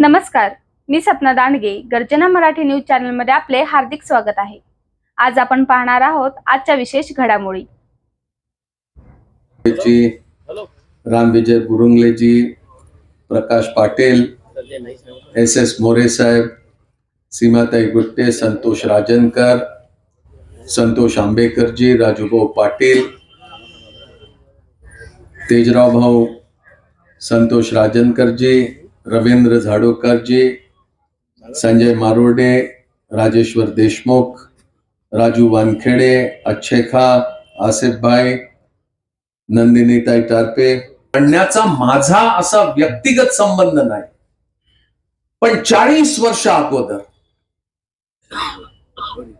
नमस्कार मी सपना दांडगे गर्जना मराठी न्यूज चॅनलमध्ये आपले हार्दिक स्वागत आहे. आज आपण पाहणार आहोत आजच्या विशेष घडामोडी. रामविजय गुरुंगलेजी प्रकाश पाटील एस एस मोरे साहेब सीमाताई गुट्टे संतोष राजनकर संतोष आंबेकरजी राजूभाऊ पाटील तेजराव भाऊ संतोष राजनकरजी रवींद्र झाडोकरजी संजय मारोडे राजेश्वर देशमुख राजू वानखेडे अक्षय खा आसिफ भाई नंदिनीताई टारपे. म्हणण्याचा माझा असा व्यक्तिगत संबंध नाही. पण चाळीस वर्ष अगोदर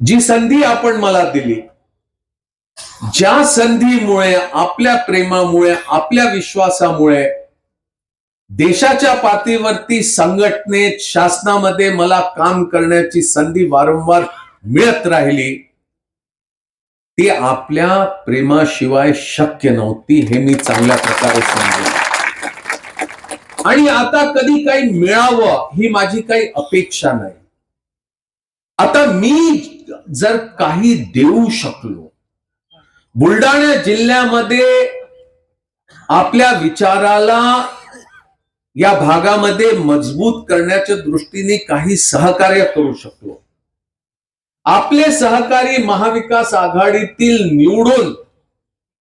जी संधी आपण मला दिली ज्या संधीमुळे आपल्या प्रेमामुळे आपल्या विश्वासामुळे देशाच्या पातळीवरती संघटनेत शासनामध्ये मला काम करण्याची संधी वारंवार मिळत राहिली. ती आपल्या प्रेमाशिवाय शक्य नव्हती हे मी चांगल्या प्रकारे समजले आणि आता कधी काही मिळावं ही माझी काही अपेक्षा नाही. आता मी जर काही देऊ शकलो बुलढाणा जिल्ह्यामध्ये आपल्या विचाराला या भागामध्ये मजबूत करण्याच्या दृष्टीने काही सहकार्य करू शकलो आपले सहकारी महाविकास आघाडीतील निवडून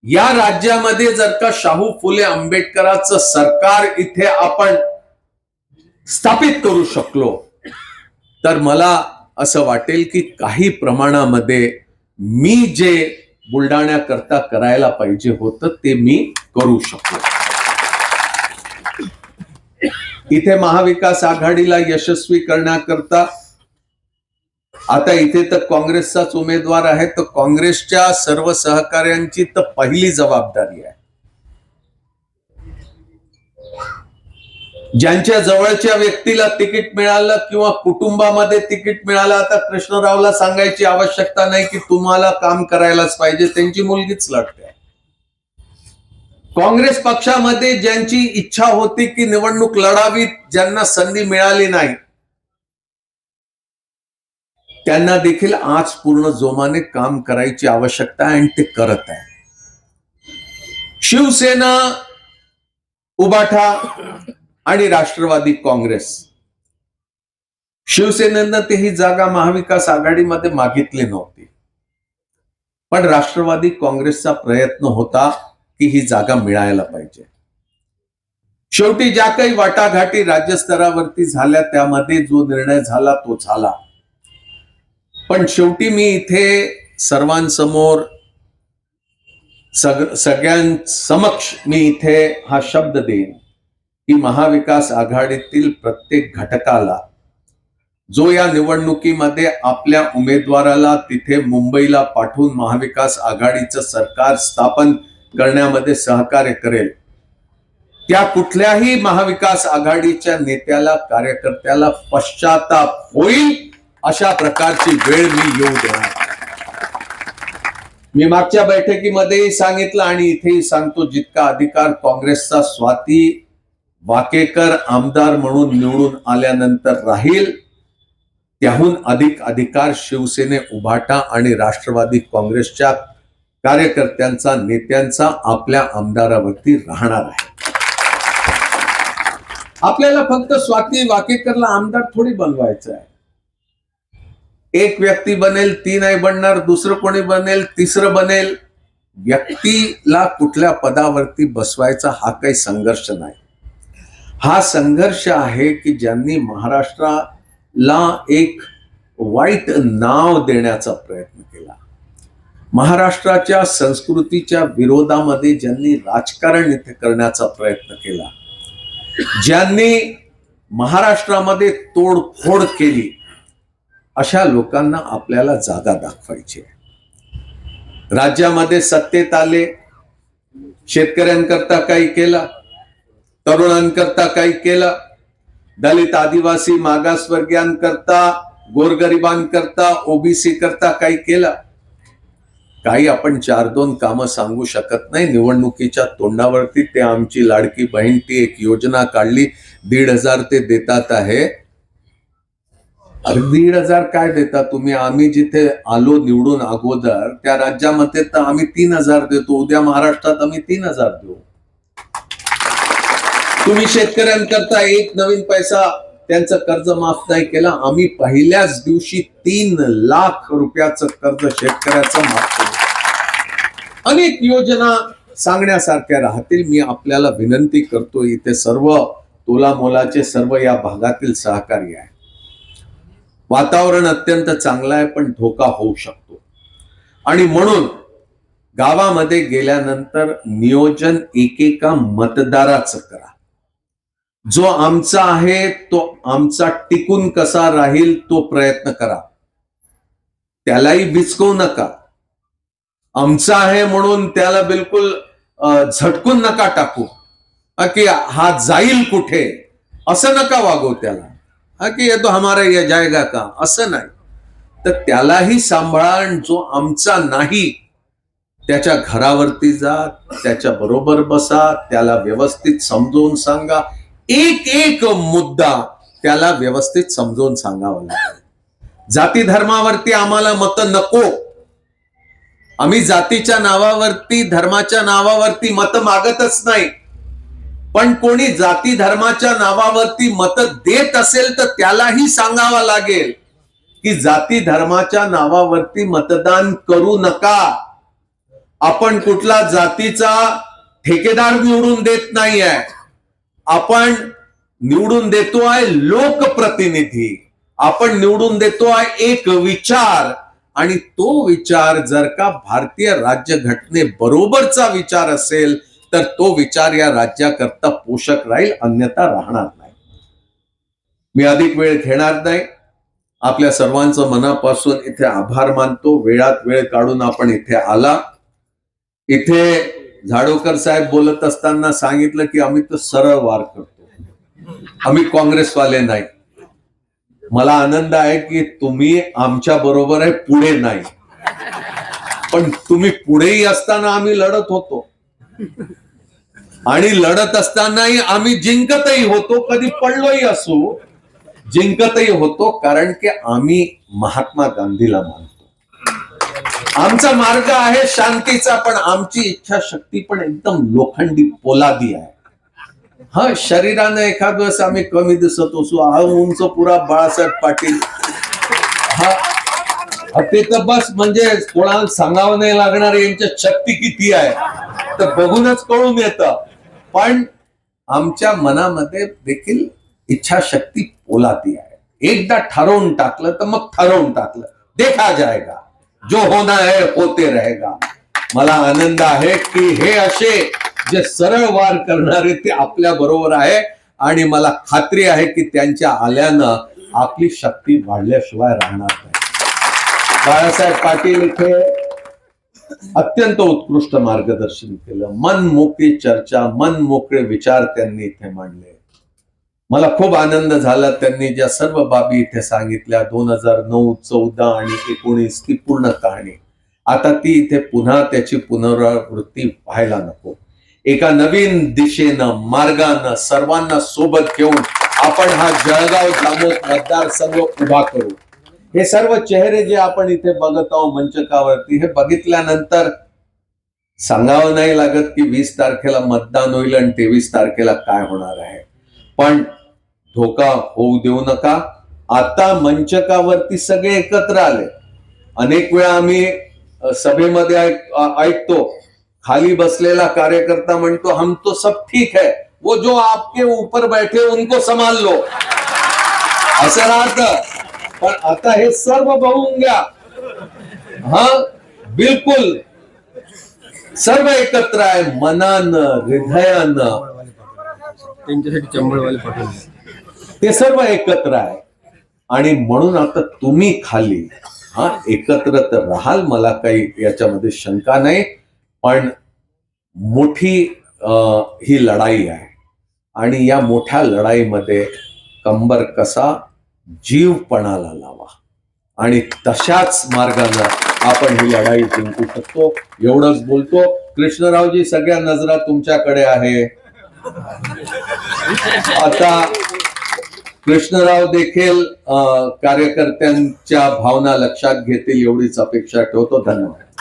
या राज्यामध्ये जर का शाहू फुले आंबेडकरांचं सरकार इथे आपण स्थापित करू शकलो तर मला असं वाटेल की काही प्रमाणामध्ये मी जे बुलढाण्याकरता करायला पाहिजे होतं ते मी करू शकलो. इथे महाविकास आघाडीला यशस्वी करण्याकरता आता इथे तर काँग्रेसचाच उमेदवार आहे तर काँग्रेसच्या सर्व सहकार्यांची तर पहिली जबाबदारी आहे. ज्यांच्या जवळच्या व्यक्तीला तिकीट मिळालं किंवा कुटुंबामध्ये तिकीट मिळालं आता कृष्णरावला सांगायची आवश्यकता नाही की तुम्हाला काम करायलाच पाहिजे त्यांची मुलगीच लढते. काँग्रेस पक्षामध्ये ज्यांची इच्छा होती की निवडणूक लढावी ज्यांना संधी मिळाली नाही त्यांना देखील आज पूर्ण जोमाने काम करायची आवश्यकता आहे आणि ते करत आहे. शिवसेना उबाठा आणि राष्ट्रवादी काँग्रेस. शिवसेनेनं ते ही जागा महाविकास आघाडीमध्ये मागितली नव्हती. पण राष्ट्रवादी काँग्रेसचा प्रयत्न होता. की ही जागा मिळायला पाहिजे. शेवटी ज्या काही वाटाघाटी राज्यस्तरावरती झाल्या त्यामध्ये जो निर्णय झाला तो झाला. पण शेवटी मी इथे सर्वांसमोर सग सगळ्यांसमक्ष मी इथे हा शब्द देईन की महाविकास आघाडीतील प्रत्येक घटकाला जो या निवडणुकीमध्ये आपल्या उमेदवाराला तिथे मुंबईला पाठवून महाविकास आघाडीचं सरकार स्थापन करण्यामध्ये सहकार्य करेल. त्या कुठल्याही महाविकास आघाडीच्या नेत्याला कार्यकर्त्याला पश्चाताप होईल अशा प्रकारची वेळ मी येऊ देणार मी मागच्या बैठकीमध्येही सांगितलं आणि इथेही सांगतो जितका अधिकार काँग्रेसचा स्वाती वाकेकर आमदार म्हणून निवडून आल्यानंतर राहील त्याहून अधिक अधिकार शिवसेने उभाटा आणि राष्ट्रवादी काँग्रेसच्या कार्यकर्त्यांचा नेत्यांचा आपल्या आमदारावरती राहणार आहे. आपल्याला फक्त स्वाती वाकेकरला आमदार थोडी बनवायचं आहे. एक व्यक्ती बनेल ती नाही बनणार दुसरं कोणी बनेल तिसरं बनेल. व्यक्तीला कुठल्या पदावरती बसवायचा हा काही संघर्ष नाही. हा संघर्ष आहे की ज्यांनी महाराष्ट्राला एक वाईट नाव देण्याचा प्रयत्न महाराष्ट्राच्या संस्कृतीच्या विरोधामध्ये ज्यांनी राजकारण इथे करण्याचा प्रयत्न केला ज्यांनी महाराष्ट्रामध्ये तोडफोड केली अशा लोकांना आपल्याला जागा दाखवायची आहे. राज्यामध्ये सत्तेत आले शेतकऱ्यांकरता काही केलं तरुणांकरता काही केलं दलित आदिवासी मागासवर्गीयांकरता गोरगरिबांकरता ओबीसी करता काही केलं काही आपण चार दोन कामं सांगू शकत नाही. निवडणुकीच्या तोंडावरती ते आमची लाडकी बहीण ती एक योजना काढली. दीड हजार ते देतात आहे. अरे दीड हजार काय देता तुम्ही? आम्ही जिथे आलो निवडून अगोदर त्या राज्यामध्ये तर आम्ही तीन हजार देतो. उद्या महाराष्ट्रात आम्ही तीन हजार देऊ. तुम्ही शेतकऱ्यांकरता एक नवीन पैसा त्यांचं कर्ज माफ नाही केलं. आम्ही पहिल्याच दिवशी तीन लाख रुपयाचं कर्ज शेतकऱ्याचं माफ केलं. अनेक योजना सांगण्यासारख्या राहतील. मी आपल्याला विनंती करतो इथे सर्व तोलामोलाचे सर्व या भागातील सहकारी आहे वातावरण अत्यंत चांगलं आहे पण धोका होऊ शकतो. आणि म्हणून गावामध्ये गेल्यानंतर नियोजन एकेका मतदाराचं करा. जो आमचा आहे तो आमचा टिकून कसा राहील तो प्रयत्न करा. त्यालाही बिचकवू नका. आमचा आहे म्हणून त्याला बिलकुल झटकून नका टाकू. की हा जाईल कुठे? असं नका वागो त्याला. हा की ये तो हमारा या जायगा का? असं नाही. तर त्यालाही सांभाळा जो आमचा नाही त्याच्या घरावरती जा त्याच्या बरोबर बसा त्याला व्यवस्थित समजवून सांगा. एक एक मुद्दा त्याला व्यवस्थित समजवून सांगावा लागेल. जाती धर्मावरती आम्हाला मत नको. आम्ही जातीच्या नावावरती धर्माच्या नावावरती मत मागतच नाही. पण कोणी जाती धर्माच्या नावावरती मत देत असेल तर त्यालाही सांगावं लागेल की जाती धर्माच्या नावावरती मतदान करू नका. आपण कुठला जातीचा ठेकेदार निवडून देत नाही आहे आपण निवडून देतो आहे लोकप्रतिनिधी. आपण निवडून देतो आहे एक विचार. आणि तो विचार जर का भारतीय राज्यघटने बरोबरचा विचार असेल तर तो विचार या राज्याकरता पोषक राहील अन्यथा राहणार नाही. मी अधिक वेळ घेणार नाही. आपल्या सर्वांचं मनापासून इथे आभार मानतो. वेळात वेळ काढून आपण इथे आला. इथे झाडोकर साहेब बोलत असताना सांगितलं की आम्ही तर सरळ वार करतो. आम्ही काँग्रेसवाले नाही. मला आनंद आहे की तुम्ही आमच्या बरोबर आहे पुढे नाही. पण तुम्ही पुढेही असताना आम्ही लढत होतो. आणि लढत असतानाही आम्ही जिंकतही होतो कधी पडलोही असू जिंकतही होतो कारण की आम्ही महात्मा गांधीला मानतो. आमचा मार्ग आहे शांतीचा पण आमची इच्छाशक्ती पण एकदम लोखंडी पोलादी आहे. हा शरीरानं एखाद वेळेस आम्ही कमी दिसत असू. हा उंच पुरा बाळासाहेब पाटील. हा. ते तर बस म्हणजे कोणाला सांगावं नाही लागणार यांच्या शक्ती किती आहे? तर बघूनच कळून येतं. पण आमच्या मनामध्ये देखील इच्छाशक्ती पोलादी आहे. एकदा ठरवून टाकलं तर मग ठरवून टाकलं. देखा जाएगा जो होना है होते रहेगा. मला आनंद आहे की हे असे जे सरळ वार करणारे ते आपल्या बरोबर आहे. आणि मला खात्री आहे की त्यांच्या आल्यानं आपली शक्ती वाढल्याशिवाय राहणार नाही. बाळासाहेब पाटील इथे अत्यंत उत्कृष्ट मार्गदर्शन केलं. मन मोकळी चर्चा मन मोकळे विचार त्यांनी इथे मांडले. मला खूप आनंद झाला. त्यांनी ज्या सर्व बाबी इथे सांगितल्या. दोन हजार नऊ चौदा आणि एकोणीस ती पूर्ण कहाणी. आता ती इथे पुन्हा त्याची पुनरावृत्ती व्हायला नको. एका नवीन दिशेनं मार्गानं सर्वांना सोबत घेऊन आपण हा जळगाव जामोद मतदारसंघ उभा करू. हे सर्व चेहरे जे आपण इथे बघत आहोत मंचकावरती हे बघितल्यानंतर सांगावं नाही लागत की वीस तारखेला मतदान होईल आणि तेवीस तारखेला काय होणार आहे. पण धोका होऊ देऊ नका. आता मंचकावरती सगळे एकत्र आले. अनेक वेळा आम्ही सभेमध्ये ऐक- ऐकतो खाली बसलेला कार्यकर्ता म्हणतो हम तो सब ठीक है. वो जो आपके ऊपर बैठे उनको संभाल लो। असं राहत. पण आता हे सर्व बघून घ्या. हा? बिलकुल. सर्व एकत्र आहे मनानं हृदयानं. त्यांच्यासाठी चंबळवाले पाठवले. ते सर्व एकत्र आहे. आणि म्हणून आता तुम्ही खाली. हा? एकत्र तर राहाल मला काही याच्यामध्ये शंका नाही. पण मोठी ही लढाई आहे. आणि या मोठ्या लढाईमध्ये कंबर कसा जीवपणाला लावा. आणि तशाच मार्गानं आपण ही लढाई जिंकू शकतो. एवढंच बोलतो. कृष्णरावजी सगळ्या नजरा तुमच्याकडे आहे. आता कृष्णराव देखील कार्यकर्त्यांच्या भावना लक्षात घेतील एवढीच अपेक्षा ठेवतो. धन्यवाद.